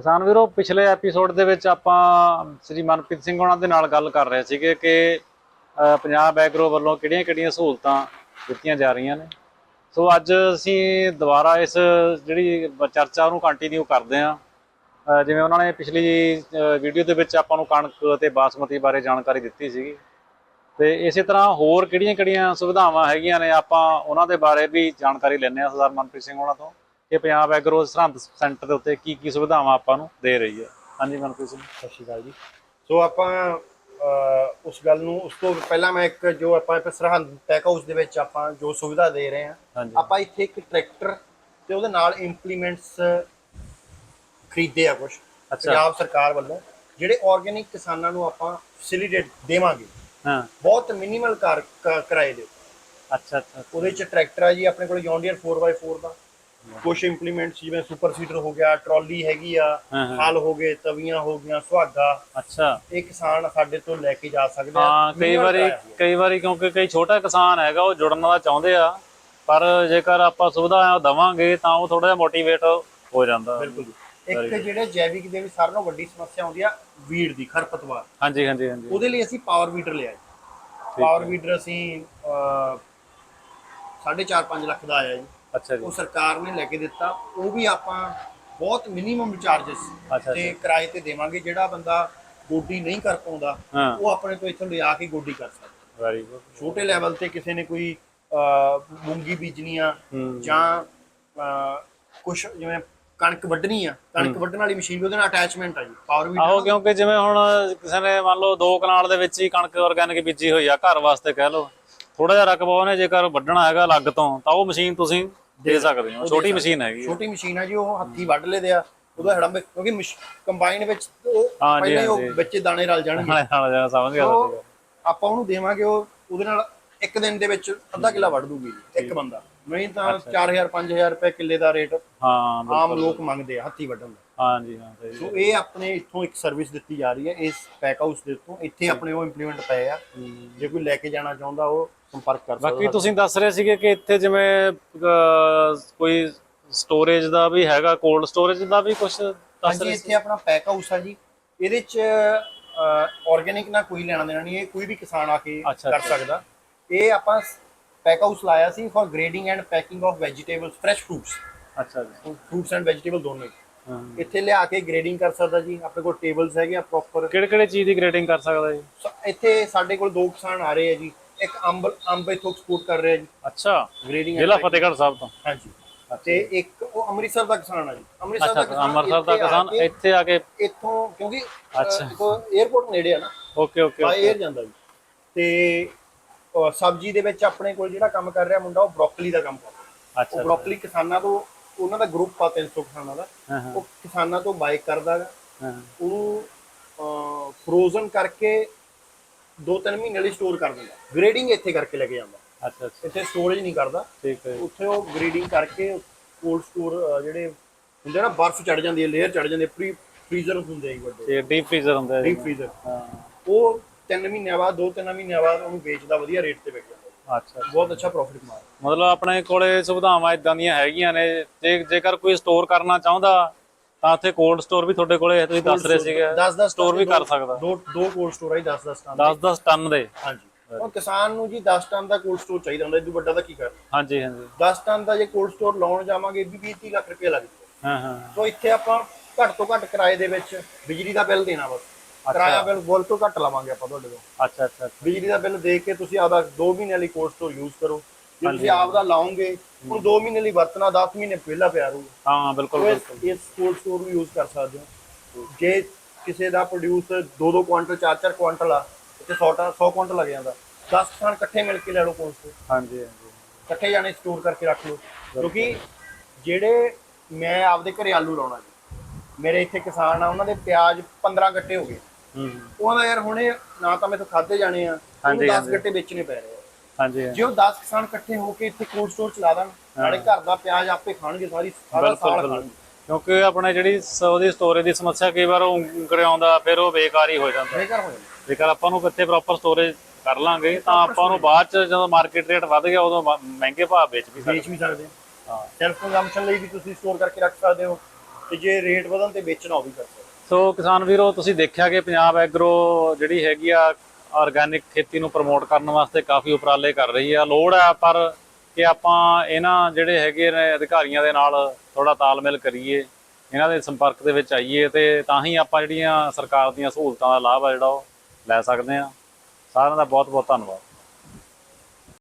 ਕਿਸਾਨ ਵੀਰੋ, ਪਿਛਲੇ ਐਪੀਸੋਡ ਦੇ ਵਿੱਚ ਆਪਾਂ ਸ੍ਰੀ ਮਨਪ੍ਰੀਤ ਸਿੰਘ ਉਹਨਾਂ ਦੇ ਨਾਲ ਗੱਲ ਕਰ ਰਹੇ ਸੀਗੇ ਕਿ ਪੰਜਾਬ ਐਗਰੋ ਵੱਲੋਂ ਕਿਹੜੀਆਂ-ਕਿਹੜੀਆਂ ਸਹੂਲਤਾਂ ਦਿੱਤੀਆਂ ਜਾ ਰਹੀਆਂ ਨੇ। ਸੋ ਅੱਜ ਅਸੀਂ ਦੁਬਾਰਾ ਇਸ ਜਿਹੜੀ ਚਰਚਾ ਉਹਨੂੰ ਕੰਟੀਨਿਊ ਕਰਦੇ ਹਾਂ। ਜਿਵੇਂ ਉਹਨਾਂ ਨੇ ਪਿਛਲੀ ਵੀਡੀਓ ਦੇ ਵਿੱਚ ਆਪਾਂ ਨੂੰ ਕਣਕ ਤੇ ਬਾਸਮਤੀ ਬਾਰੇ ਜਾਣਕਾਰੀ ਦਿੱਤੀ ਸੀਗੀ। ਤੇ ਇਸੇ ਤਰ੍ਹਾਂ ਹੋਰ ਕਿਹੜੀਆਂ-ਕਿਹੜੀਆਂ ਸੁਵਿਧਾਵਾਂ ਹੈਗੀਆਂ ਨੇ, ਆਪਾਂ ਉਹਨਾਂ ਦੇ ਬਾਰੇ ਵੀ ਜਾਣਕਾਰੀ ਲੈਣੇ ਆ ਸਰਦਾਰ ਮਨਪ੍ਰੀਤ ਸਿੰਘ ਉਹਨਾਂ ਤੋਂ। ਕਿ ਪੰਜਾਬ ਐਗਰੋ ਸਰਹੰਦ ਸੈਂਟਰ ਦੇ ਉੱਤੇ ਕੀ ਕੀ ਸੁਵਿਧਾਵਾਂ ਆਪਾਂ ਨੂੰ ਦੇ ਰਹੀ ਹੈ। ਹਾਂਜੀ ਮਨਪ੍ਰੀਤ ਸਿੰਘ। ਸਤਿ ਸ਼੍ਰੀ ਅਕਾਲ ਜੀ। ਸੋ ਆਪਾਂ ਉਸ ਗੱਲ ਨੂੰ ਉਸ ਤੋਂ ਪਹਿਲਾਂ ਮੈਂ ਇੱਕ ਜੋ ਆਪਾਂ ਇੱਕ ਸਰਹੰਦ ਟੈਕ ਹਾਊਸ ਦੇ ਵਿੱਚ ਆਪਾਂ ਜੋ ਸੁਵਿਧਾ ਦੇ ਰਹੇ ਹਾਂ ਆਪਾਂ ਇੱਥੇ ਇੱਕ ਟਰੈਕਟਰ ਤੇ ਉਹਦੇ ਨਾਲ ਇੰਪਲੀਮੈਂਟਸ ਖਰੀਦੇ ਆ ਕੁਝ ਪੰਜਾਬ ਸਰਕਾਰ ਵੱਲੋਂ ਜਿਹੜੇ ਆਰਗੇਨਿਕ ਕਿਸਾਨਾਂ ਨੂੰ ਆਪਾਂ ਫੈਸਿਲਿਟੇਟ ਦੇਵਾਂਗੇ। ਹਾਂ। ਬਹੁਤ ਮਿਨੀਮਲ ਕਰ ਕਿਰਾਏ ਦੇ ਅੱਛਾ ਅੱਛਾ ਉਹਦੇ ਚ ਟਰੈਕਟਰ ਆ ਜੀ ਆਪਣੇ ਕੋਲ ਜੌਂਡੀਅਰ 4x4 ਦਾ। ਕੁਝ ਇੰਪਲੀਮੈਂਟਸ ਜਿਵੇਂ ਸੁਪਰ ਸੀਡਰ ਹੋ ਗਿਆ ਟਰਾਲੀ ਹੈਗੀ ਆ। ਹਲ ਹੋ। ਗਏ ਤਵੀਆਂ ਹੋ ਗਈਆਂ ਸੁਹਾਗਾ। ਅੱਛਾ। ਇਹ ਕਿਸਾਨ ਸਾਡੇ ਤੋਂ ਲੈ ਕੇ ਜਾ ਸਕਦੇ ਆ। ਹਾਂ ਕਈ ਵਾਰੀ। ਕਈ ਵਾਰੀ ਕਿਉਂਕਿ ਕਈ ਛੋਟਾ ਕਿਸਾਨ ਹੈਗਾ ਉਹ ਜੁੜਨ ਦਾ ਚਾਹੁੰਦੇ ਆ ਪਰ ਜੇਕਰ ਆਪਾਂ ਸੁਵਿਧਾ ਦਵਾਂਗੇ ਤਾਂ ਉਹ ਥੋੜਾ ਜਿਹਾ ਮੋਟੀਵੇਟ ਹੋ ਜਾਂਦਾ। ਬਿਲਕੁਲ। ਇੱਕ ਜਿਹੜੇ ਜੈਵਿਕ ਦੇ ਵਿੱਚ ਸਾਰਿਆਂ ਨਾਲੋਂ ਵੱਡੀ ਸਮੱਸਿਆ ਆਉਂਦੀ ਆ ਵੀੜ ਦੀ ਖਰਪਤਵਾਰ। ਹਾਂਜੀ ਹਾਂਜੀ ਹਾਂਜੀ। ਉਹਦੇ ਲਈ ਅਸੀਂ ਪਾਵਰ ਵੀਡਰ ਲਿਆ ਜੀ। ਪਾਵਰ ਵੀਡਰ ਅਸੀਂ 4.5 ਲੱਖ ਦਾ ਆਇਆ ਜੀ। ਅੱਛਾ ਜੀ। ਉਹ ਸਰਕਾਰ ਨੇ ਲੈ ਕੇ ਦਿੱਤਾ ਉਹ ਵੀ ਆਪਾਂ ਬਹੁਤ ਮਿਨੀਮਮ ਚਾਰजेस ਤੇ ਕਿਰਾਏ ਤੇ ਦੇਵਾਂਗੇ ਜਿਹੜਾ ਬੰਦਾ ਗੋਡੀ ਨਹੀਂ ਕਰ ਪਾਉਂਦਾ ਉਹ ਆਪਣੇ ਤੋਂ ਇੱਥੋਂ ਲਿਆ ਕੇ ਗੋਡੀ ਕਰ ਸਕਦਾ। ਵੈਰੀ ਗੁੱਡ ਛੋਟੇ ਲੈਵਲ ਤੇ ਕਿਸੇ ਨੇ ਕੋਈ ਮੂੰਗੀ ਬੀਜਣੀ ਆ ਜਾਂ ਕੁਝ ਜਿਵੇਂ ਕਣਕ ਵੱਢਣੀ ਆ ਕਣਕ ਵੱਢਣ ਵਾਲੀ ਮਸ਼ੀਨ ਵੀ ਉਹਦੇ ਨਾਲ ਅਟੈਚਮੈਂਟ ਆ ਜੀ ਪਾਵਰ ਵੀਡਰ ਆਹੋ ਕਿਉਂਕਿ ਜਿਵੇਂ ਹੁਣ ਕਿਸੇ ਨੇ ਮੰਨ ਲਓ ਦੋ ਕਨਾਲ ਦੇ ਵਿੱਚ ਹੀ ਕਣਕ ਆਰਗੈਨਿਕ ਬੀਜੀ ਹੋਈ ਆ ਘਰ ਵਾਸਤੇ ਕਹਿ ਲਓ। ਥੋੜਾ ਜਿਹਾ ਰਕਬਾ ਉਹਨੇ ਜੇਕਰ ਵੱਢਣਾ ਹੈਗਾ ਅਲੱਗ ਤੋਂ ਤਾਂ ਉਹ ਮਸ਼ੀਨ ਤੁਸੀਂ ਦੇ ਸਕਦੇ ਹੋ। ਛੋਟੀ ਮਸ਼ੀਨ ਹੈਗੀ। ਛੋਟੀ ਮਸ਼ੀਨ ਆ ਜੀ ਉਹ ਹੱਥੀ ਵੱਢ ਲੈਦੇ ਆ। ਉਹਦਾ ਹੜੰਬ ਕਿਉਂਕਿ ਕੰਬਾਈਨ ਵਿੱਚ ਉਹ ਹਾਂ ਪਹਿਲਾਂ ਹੀ ਹਾਂ। ਉਹ ਵਿੱਚੇ ਦਾਣੇ ਰਲ ਜਾਣਗੇ। ਨਾਲ ਜਿਹਾ ਸਮਝ ਗਿਆ ਆਪਾਂ ਉਹਨੂੰ ਦੇਵਾਂਗੇ ਉਹ ਉਹਦੇ ਨਾਲ ਇੱਕ ਦਿਨ ਦੇ ਵਿੱਚ ਅੱਧਾ ਕਿੱਲਾ ਵੱਢ ਦੂਗੀ ਇੱਕ ਬੰਦਾ। ਨਹੀਂ ਤਾਂ 4000 5000 ਰੁਪਏ ਕਿੱਲੇ ਦਾ ਰੇਟ ਹਾਂ ਆਮ ਲੋਕ ਮੰਗਦੇ ਆ ਹੱਥੀ ਵੱਢਣ ਦਾ। ਹਾਂਜੀ ਹਾਂ ਸਹੀ ਸੋ ਇਹ ਆਪਣੇ ਇੱਥੋਂ ਇੱਕ ਸਰਵਿਸ ਦਿੱਤੀ ਜਾ ਰਹੀ ਹੈ ਇਸ ਪੈਕ ਹਾਊਸ ਦੇ ਤੋਂ ਇੱਥੇ ਆਪਣੇ ਉਹ ਇੰਪਲੀਮੈਂਟ ਪਏ ਆ। ਜੇ ਕੋਈ ਲੈ ਕੇ ਜਾਣਾ ਚਾਹੁੰਦਾ ਉਹ ਸੰਪਰਕ ਕਰ ਬਾਕੀ ਸਕਦਾ ਤੁਸੀਂ ਦੱਸ ਰਹੇ ਸੀਗੇ ਕਿ ਇੱਥੇ ਜਿਵੇਂ ਕੋਈ ਸਟੋਰੇਜ ਦਾ ਵੀ ਹੈਗਾ ਕੋਲਡ ਸਟੋਰੇਜ ਦਾ ਵੀ ਕੁਝ ਦੱਸ ਰਹੇ ਇੱਥੇ ਆਪਣਾ ਪੈਕ ਹਾਊਸ ਆ ਜੀ। ਇਹਦੇ ਚ ਆਰਗੇਨਿਕ ਨਾਲ ਕੋਈ ਲੈਣਾ ਦੇਣਾ ਨਹੀਂ ਇਹ ਕੋਈ ਵੀ ਕਿਸਾਨ ਆ ਕੇ ਕਰ। ਸਕਦਾ। ਇਹ ਆਪਾਂ ਪੈਕ ਹਾਊਸ ਲਾਇਆ ਸੀ for grading and packing of vegetables fresh fruits ਅੱਛਾ ਜੀ। ਫਰੂਟਸ ਐਂਡ ਵੈਜੀਟੇਬਲ ਦੋਨੋਂ ਹੀ। ਇੱਥੇ ਲਿਆ ਕੇ ਗ੍ਰੇਡਿੰਗ ਕਰ ਸਕਦਾ ਜੀ ਆਪਣੇ ਕੋਲ ਟੇਬਲਸ ਹੈਗੇ ਆ ਪ੍ਰੋਪਰ ਕਿਹੜੇ ਕਿਹੜੇ ਚੀਜ਼ ਦੀ ਗ੍ਰੇਡਿੰਗ ਕਰ ਸਕਦਾ ਜੀ? ਇੱਥੇ ਸਾਡੇ ਕੋਲ ਦੋ ਕਿਸਾਨ ਆ ਰਹੇ ਆ ਜੀ ਇੱਕ ਅੰਬ ਅੰਬ ਇਥੋਂ ਐਕਸਪੋਰਟ ਕਰ ਰਿਹਾ ਜੀ। ਅੱਛਾ। ਗ੍ਰੇਡਿੰਗ ਜ਼ਿਲ੍ਹਾ ਫਤਿਹਗੜ੍ਹ ਸਾਹਿਬ ਤੋਂ। ਹਾਂਜੀ। ਤੇ ਇੱਕ ਉਹ ਅੰਮ੍ਰਿਤਸਰ ਦਾ ਕਿਸਾਨ ਆ ਜੀ। ਅੰਮ੍ਰਿਤਸਰ ਦਾ ਕਿਸਾਨ ਅੰਮ੍ਰਿਤਸਰ ਦਾ ਕਿਸਾਨ ਇੱਥੇ ਆ ਕੇ ਇੱਥੋਂ ਕਿਉਂਕਿ ਅੱਛਾ। 에어ਪੋਰਟ ਨੇੜੇ ਆ ਨਾ। ਓਕੇ ਓਕੇ ਬਾਏ 에ਅਰ ਜਾਂਦਾ ਜੀ। ਤੇ ਸਬਜ਼ੀ ਦੇ ਵਿੱਚ ਆਪਣੇ ਕੋਲ ਜਿਹੜਾ ਕੰਮ ਕਰ ਰਿਹਾ ਮੁੰਡਾ ਉਹ ਬ੍ਰੋਕਲੀ ਦਾ ਕੰਮ ਕਰਦਾ ਅੱਛਾ ਉਹ ਬ੍ਰੋਕਲੀ ਕਿਸਾਨਾਂ ਤੋਂ ਉਹਨਾਂ ਦਾ ਗਰੁੱਪ ਆ 300 ਕਿਸਾਨਾਂ ਦਾ। ਉਹ ਕਿਸਾਨਾਂ ਤੋਂ ਬਾਈ ਕਰਦਾ। ਹਾਂ ਉਹਨੂੰ ਫਰੋਜ਼ਨ ਕਰਕੇ 2-3 ਮਹੀਨੇ ਲਈ ਸਟੋਰ ਕਰ ਦਿੰਦਾ। ਗ੍ਰੇਡਿੰਗ ਇੱਥੇ ਕਰਕੇ ਲੈ ਕੇ ਜਾਂਦਾ। ਅੱਛਾ ਅੱਛਾ। ਇੱਥੇ ਸਟੋਰੇਜ ਨਹੀਂ ਕਰਦਾ। ਠੀਕ ਹੈ। ਉੱਥੇ ਉਹ ਗ੍ਰੇਡਿੰਗ ਕਰਕੇ ਕੋਲਡ ਸਟੋਰ ਜਿਹੜੇ ਹੁੰਦੇ ਨਾ ਬਰਫ਼ ਚੜ ਜਾਂਦੀ ਹੈ ਲੇਅਰ ਚੜ ਜਾਂਦੀ ਹੈ ਫ੍ਰੀ ਫ੍ਰੀਜ਼ਰ ਹੁੰਦੇ ਆ ਵੱਡੇ। ਤੇ ਡੀਪ ਫ੍ਰੀਜ਼ਰ ਹੁੰਦਾ ਹੈ ਡੀਪ ਫ੍ਰੀਜ਼ਰ ਹਾਂ। ਉਹ 3 ਮਹੀਨਿਆਂ ਬਾਅਦ 2-3 ਮਹੀਨਿਆਂ ਬਾਅਦ ਉਹਨੂੰ ਵੇਚਦਾ ਵਧੀਆ ਰੇਟ ਤੇ ਵਿਕ ਜਾਂਦਾ ਅੱਛਾ। ਬਹੁਤ ਅੱਛਾ ਪ੍ਰੋਫਿਟ ਕਮਾਇਆ ਮਤਲਬ ਆਪਣੇ ਕੋਲੇ ਸੁਵਿਧਾਵਾਂ ਇਦਾਂ ਦੀਆਂ ਹੈਗੀਆਂ ਨੇ। ਜੇ ਜੇਕਰ ਕੋਈ ਸਟੋਰ ਕਰਨਾ ਚਾਹੁੰਦਾ ਤਾਂ ਉੱਥੇ ਕੋਲਡ ਸਟੋਰ ਵੀ ਤੁਹਾਡੇ ਕੋਲੇ ਤੁਸੀਂ ਦੱਸ ਰਹੇ ਸੀਗੇ। 10-10 ਸਟੋਰ ਵੀ ਕਰ ਸਕਦਾ। ਦੋ ਦੋ ਕੋਲਡ ਸਟੋਰ ਆ 10-10 ਟਨ 10-10 ਟਨ ਦੇ। ਹਾਂਜੀ। ਉਹ ਕਿਸਾਨ ਨੂੰ ਜੀ 10 ਟਨ ਦਾ ਕੋਲਡ ਸਟੋਰ ਚਾਹੀਦਾ ਹੁੰਦਾ ਇਹ ਤੋਂ ਵੱਡਾ ਦਾ ਕੀ ਕਰ? ਹਾਂਜੀ ਹਾਂਜੀ। 10 ਟਨ ਦਾ ਜੇ ਕੋਲਡ ਸਟੋਰ ਲਾਉਣ ਜਾਵਾਂਗੇ ਵੀ 20 ਲੱਖ ਰੁਪਏ ਲੱਗ ਜਾਊਗਾ ਹਾਂ ਹਾਂ। ਸੋ ਇੱਥੇ ਆਪਾਂ ਘੱਟ ਤੋਂ ਘੱਟ ਕਿਰਾਏ ਦੇ ਵਿੱਚ ਬਿਜਲੀ ਦਾ ਬਿੱਲ ਦੇਣਾ ਬਸ ਕਿਰਾਇਆ ਬਿੱਲ ਬੋਲ ਤੋਂ ਘੱਟ ਲਵਾਂਗੇ ਆਪਾਂ ਤੁਹਾਡੇ ਤੋਂ। ਅੱਛਾ ਅੱਛਾ। ਬਿਜਲੀ ਦਾ ਬਿੱਲ ਦੇ ਕੇ ਤੁਸੀਂ ਆਪਦਾ 2 ਮਹੀਨੇ ਲਈ ਕੋਲਡ ਸਟੋਰ ਯੂਜ਼ ਕਰੋ। ਜੇ ਤੁਸੀਂ ਆਪਦਾ ਲਾਓਗੇ ਹੁਣ 2 ਮਹੀਨੇ ਲਈ ਵਰਤਣਾ 10 ਮਹੀਨੇ ਪਹਿਲਾਂ ਪਿਆ ਰਹੂਗਾ ਹਾਂ ਬਿਲਕੁਲ ਇਸ- ਸਟੋਰ ਨੂੰ ਯੂਜ਼ ਕਰ ਸਕਦੇ ਹੋ। ਜੇ ਕਿਸੇ ਦਾ ਪ੍ਰੋਡਿਊਸ 2-2 ਕੁਆਂਟਲ 4-4 ਕੁਆਂਟਲ ਆ ਤੇ 100 ਟਨ 100 ਕੁਆਂਟਲ ਲੱਗ ਜਾਂਦਾ। 10 ਟਨ ਇਕੱਠੇ ਮਿਲ ਕੇ ਲੈ ਲਓ ਕੋਲਡ ਸਟੋਰ ਹਾਂਜੀ ਹਾਂਜੀ। ਇਕੱਠੇ ਜਾਣੇ ਸਟੋਰ ਕਰਕੇ ਰੱਖ ਲਓ। ਕਿਉਂਕਿ ਜਿਹੜੇ ਮੈਂ ਆਪਦੇ ਘਰੇ ਆਲੂ ਲਾਉਣਾ ਜੀ ਮੇਰੇ ਇੱਥੇ ਕਿਸਾਨ ਆ ਉਹਨਾਂ ਦੇ ਪਿਆਜ਼ 15 ਗੱਟੇ ਹੋ ਗਏ। ਹੂੰ। ਉਹਨਾਂ ਦਾ ਯਾਰ ਹੁਣੇ ਨਾ ਤਾਂ ਮੈਥੋਂ ਖਾਦੇ ਜਾਣੇ ਆ ਹਾਂਜੀ, 10 ਹਾਂਜੀ। ਗੱਟੇ ਵੇਚਣੇ ਪੈ ਰਹੇ ਆ। ਹਾਂਜੀ ਜੇ ਉਹ 10 ਕਿਸਾਨ ਇਕੱਠੇ ਹੋ ਕੇ ਇੱਥੇ ਕੋਲਡ ਸਟੋਰ ਚਲਾ ਦੇਣ ਨਾਲੇ ਘਰ ਦਾ ਪਿਆਜ਼ ਆਪੇ ਖਾਣਗੇ ਸਾਰੀ ਸਾਰਾ ਸਾਲ ਖਾਣਗੇ। ਕਿਉਂਕਿ ਆਪਣੇ ਜਿਹੜੀ ਉਹਦੀ ਸਟੋਰੇਜ ਦੀ ਸਮੱਸਿਆ ਕਈ ਵਾਰ ਉਂਗਰੇ ਆਉਂਦਾ ਫਿਰ ਉਹ ਬੇਕਾਰ ਹੀ ਹੋ ਜਾਂਦਾ। ਬੇਕਾਰ ਹੋ ਜਾਂਦਾ। ਜੇਕਰ ਆਪਾਂ ਨੂੰ ਕਿੱਥੇ ਪ੍ਰੋਪਰ ਸਟੋਰੇਜ ਕਰ ਲਾਂਗੇ ਤਾਂ ਆਪਾਂ ਨੂੰ ਬਾਅਦ ਚ ਜਦੋਂ ਮਾਰਕੀਟ ਰੇਟ ਵੱਧ ਗਿਆ ਉਦੋਂ ਮਹਿੰਗੇ ਭਾਅ ਵੇਚ ਵੀ ਸਕਦੇ। ਵੇਚ ਵੀ ਸਕਦੇ ਆ। ਹਾਂ। ਸੈਲਫ ਕੰਜ਼ੰਪਸ਼ਨ ਲਈ ਵੀ ਤੁਸੀਂ ਸਟੋਰ ਕਰਕੇ ਰੱਖ ਸਕਦੇ ਹੋ ਤੇ ਜੇ ਰੇਟ ਵਧਣ ਤੇ ਵੇਚਣਾ ਉਹ ਵੀ ਕਰ ਸਕਦੇ ਸੋ ਕਿਸਾਨ ਵੀਰੋ, ਤੁਸੀਂ ਦੇਖਿਆ ਕਿ ਪੰਜਾਬ ਐਗਰੋ ਜਿਹੜੀ ਹੈਗੀ ਆ ਆਰਗੈਨਿਕ ਖੇਤੀ ਨੂੰ ਪ੍ਰਮੋਟ ਕਰਨ ਵਾਸਤੇ ਕਾਫੀ ਉਪਰਾਲੇ ਕਰ ਰਹੀ ਆ। ਲੋੜ ਆ ਪਰ ਕਿ ਆਪਾਂ ਇਹਨਾਂ ਜਿਹੜੇ ਹੈਗੇ ਨੇ ਅਧਿਕਾਰੀਆਂ ਦੇ ਨਾਲ ਥੋੜਾ ਤਾਲਮੇਲ ਕਰੀਏ, ਇਹਨਾਂ ਦੇ ਸੰਪਰਕ ਦੇ ਵਿੱਚ ਆਈਏ ਤੇ ਤਾਂ ਹੀ ਆਪਾਂ ਜਿਹੜੀਆਂ ਸਰਕਾਰ ਦੀਆਂ ਸਹੂਲਤਾਂ ਦਾ ਲਾਭ ਆ ਜਿਹੜਾ ਉਹ ਲੈ ਸਕਦੇ ਆ ਸਾਰਿਆਂ ਦਾ ਬਹੁਤ ਬਹੁਤ ਧੰਨਵਾਦ।